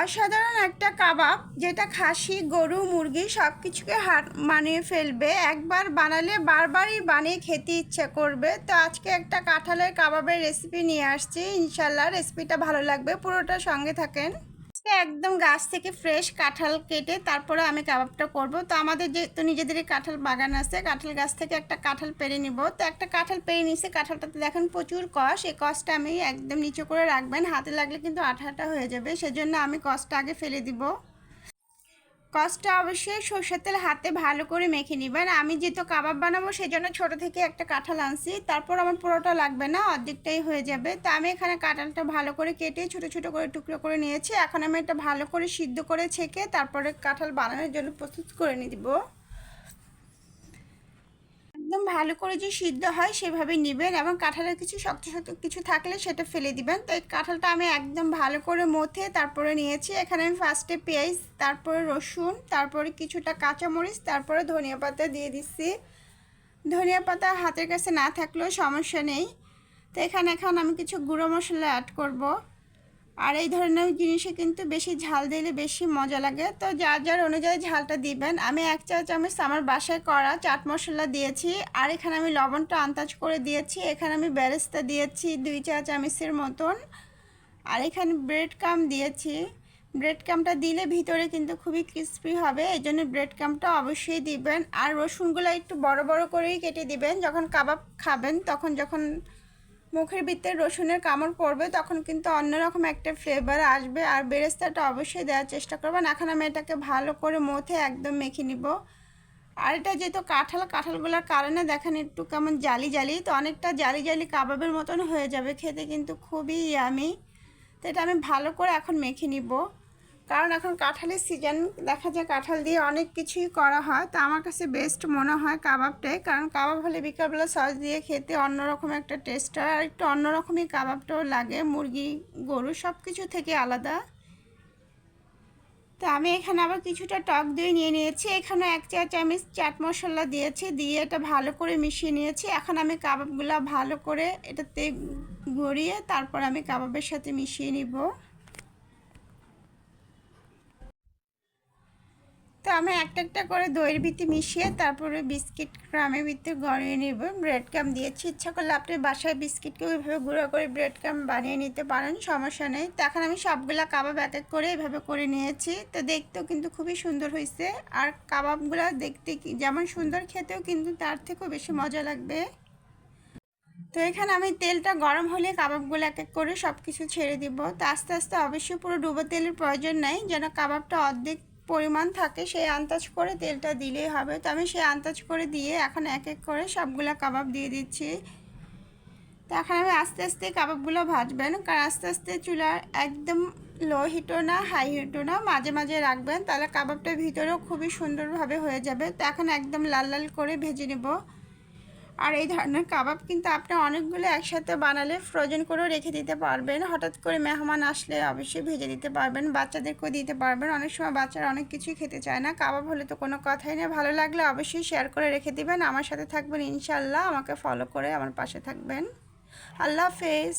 অসাধারণ একটা কাবাব যেটা খাসি, গরু, মুরগি সব কিছুকে হার মানিয়ে ফেলবে। একবার বানালে বারবারই বানিয়ে খেতে ইচ্ছে করবে। তো আজকে একটা কাঁঠালের কাবাবের রেসিপি নিয়ে আসছি। ইনশাল্লাহ রেসিপিটা ভালো লাগবে। পুরোটা সঙ্গে থাকেন। একদম গাছ থেকে ফ্রেশ কাঁঠাল কেটে তারপরে আমি কাবাবটা করব। তো আমাদের যেহেতু নিজেদেরই কাঁঠাল বাগান আছে, কাঁঠাল গাছ থেকে একটা কাঁঠাল পেরে নিব। তো একটা কাঁঠাল পেরে নিছে কাঁঠালটাতে দেখেন প্রচুর কষ, এই কষটা আমি একদম নিচে করে রাখবেন। হাতে লাগলে কিন্তু আঠা আঠা হয়ে যাবে, সেজন্য আমি কষটা আগে ফেলে দিব। কষটা অবশ্যই সরষের তেল হাতে ভালো করে মেখে নেবেন। আমি যেহেতু কাবাব বানাবো সেই জন্য ছোটো থেকে একটা কাঁঠাল আনছি। তারপর আমার পুরোটা লাগবে না, অর্ধেকটাই হয়ে যাবে। তো আমি এখানে কাঁঠালটা ভালো করে কেটে ছোটো ছোটো করে টুকরো করে নিয়েছি। এখন আমি এটা ভালো করে সিদ্ধ করে ছেঁকে তারপরে কাঁঠাল বানানোর জন্য প্রস্তুত করে নিয়ে দিব একদম ভালো করে যে সিদ্ধ হয় সেভাবে নেবেন এবং কাঁঠালের কিছু শক্ত শক্ত কিছু থাকলে সেটা ফেলে দিবেন। তো এই কাঁঠালটা আমি একদম ভালো করে মথে তারপরে নিয়েছি। এখানে আমি ফার্স্টে পেঁয়াজ, তারপরে রসুন, তারপরে কিছুটা কাঁচামরিচ, তারপরে ধনিয়া পাতা দিয়ে দিচ্ছি। ধনিয়া পাতা হাতের কাছে না থাকলেও সমস্যা নেই। তো এখানে এখন আমি কিছু গুঁড়ো মশলা অ্যাড করব। আর এই ধরনের জিনিসে কিন্তু বেশি ঝাল দিলে বেশি মজা লাগে। তো যার যার অনুযায়ী ঝালটা দিবেন। আমি এক চা চামচ আমার বাসায় করা চাট মশলা দিয়েছি। আর এখানে আমি লবণটা আন্দাজ করে দিয়েছি। এখানে আমি ব্যারেস্তা দিয়েছি দুই চা চামচের মতন। আর এখানে ব্রেড কাম দিয়েছি। ব্রেড কামটা দিলে ভিতরে কিন্তু খুবই ক্রিস্পি হবে। এই জন্য ব্রেড কামটা অবশ্যই দিবেন। আর রসুনগুলো একটু বড় বড় করেই কেটে দিবেন। যখন কাবাব খাবেন, তখন যখন মুখের ভিতরে রসুনের কামড় পড়বে, তখন কিন্তু অন্যরকম একটা ফ্লেভার আসবে। আর বেরেস্তাটা অবশ্যই দেওয়ার চেষ্টা করবেন এখন আমি এটাকে ভালো করে মথে একদম মেখে নিব। আর এটা যেহেতু কাঁঠাল, কাঁঠালগুলোর কারণে দেখেন একটু কেমন জালি জালি, তো অনেকটা জালি জালি কাবাবের মতন হয়ে যাবে। খেতে কিন্তু খুবই আমি তো এটা আমি ভালো করে এখন মেখে নিব। কারণ এখন কাঁঠালের সিজন দেখা যায় কাঁঠাল দিয়ে অনেক কিছুই করা হয়। তো আমার কাছে বেস্ট মনে হয় কাবাবটাই। কারণ কাবাব হলে বিকালবেলা সস দিয়ে খেতে অন্যরকম একটা টেস্ট হয়। আর একটু অন্যরকমই কাবাবটাও লাগে। মুরগি, গরু সব কিছু থেকে আলাদা। তো আমি এখানে আবার কিছুটা টক দই নিয়ে নিয়েছি। এখানে এক চা চামচ চাট মশলা দিয়েছি। দিয়ে এটা ভালো করে মিশিয়ে নিয়েছি। এখন আমি কাবাবগুলো ভালো করে এটাতে গড়িয়ে তারপর আমি কাবাবের সাথে মিশিয়ে নিব। আমি একটা একটা করে দইয়ের ভিতরে মিশিয়ে তারপরে বিস্কিট ক্রামের ভিতরে গড়িয়ে নেব। ব্রেড ক্রাম দিয়েছি। ইচ্ছা করলে আপনি বাসায় বিস্কিটকে ওইভাবে গুঁড়ো করে ব্রেড ক্রাম বানিয়ে নিতে পারেন, সমস্যা নেই। তো এখন আমি সবগুলা কাবাব এক এক করে এভাবে করে নিয়েছি। তো দেখতেও কিন্তু খুবই সুন্দর হয়েছে আর কাবাবগুলো দেখতে যেমন সুন্দর, খেতেও কিন্তু তার থেকেও বেশি মজা লাগবে। তো এখানে আমি তেলটা গরম হলে কাবাবগুলো এক এক করে সব কিছু ছেড়ে দিব। তো আস্তে আস্তে অবশ্যই পুরো ডুবো তেলের প্রয়োজন নেই। যেন কাবাবটা অর্ধেক পরিমাণ থাকে, সেই আন্দাজ করে তেলটা দিলেই হবে। তো আমি সেই আন্দাজ করে দিয়ে এখন এক এক করে সবগুলা কাবাব দিয়ে দিচ্ছি। তো এখন আমি আস্তে আস্তে কাবাবগুলো ভাজবেন। কারণ আস্তে আস্তে চুলার একদম লো হিটও না হাই হিটও না, মাঝে মাঝে রাখবেন। তাহলে কাবাবটা ভিতরেও খুবই সুন্দরভাবে হয়ে যাবে। তো এখন একদম লাল লাল করে ভেজে নেব। আর এই ধরনের কাবাব কিন্তু আপনি অনেকগুলো একসাথে বানালে ফ্রোজেন করেও রেখে দিতে পারবেন। হঠাৎ করে মেহমান আসলে অবশ্যই ভেজে দিতে পারবেন, বাচ্চাদেরকেও দিতে পারবেন। অনেক সময় বাচ্চারা অনেক কিছুই খেতে চায় না। কাবাব হলে তো কোনো কথাই নেই। ভালো লাগলে অবশ্যই শেয়ার করে রেখে দিবেন। আমার সাথে থাকবেন ইনশাল্লাহ আমাকে ফলো করে আমার পাশে থাকবেন। আল্লাহ হাফেজ।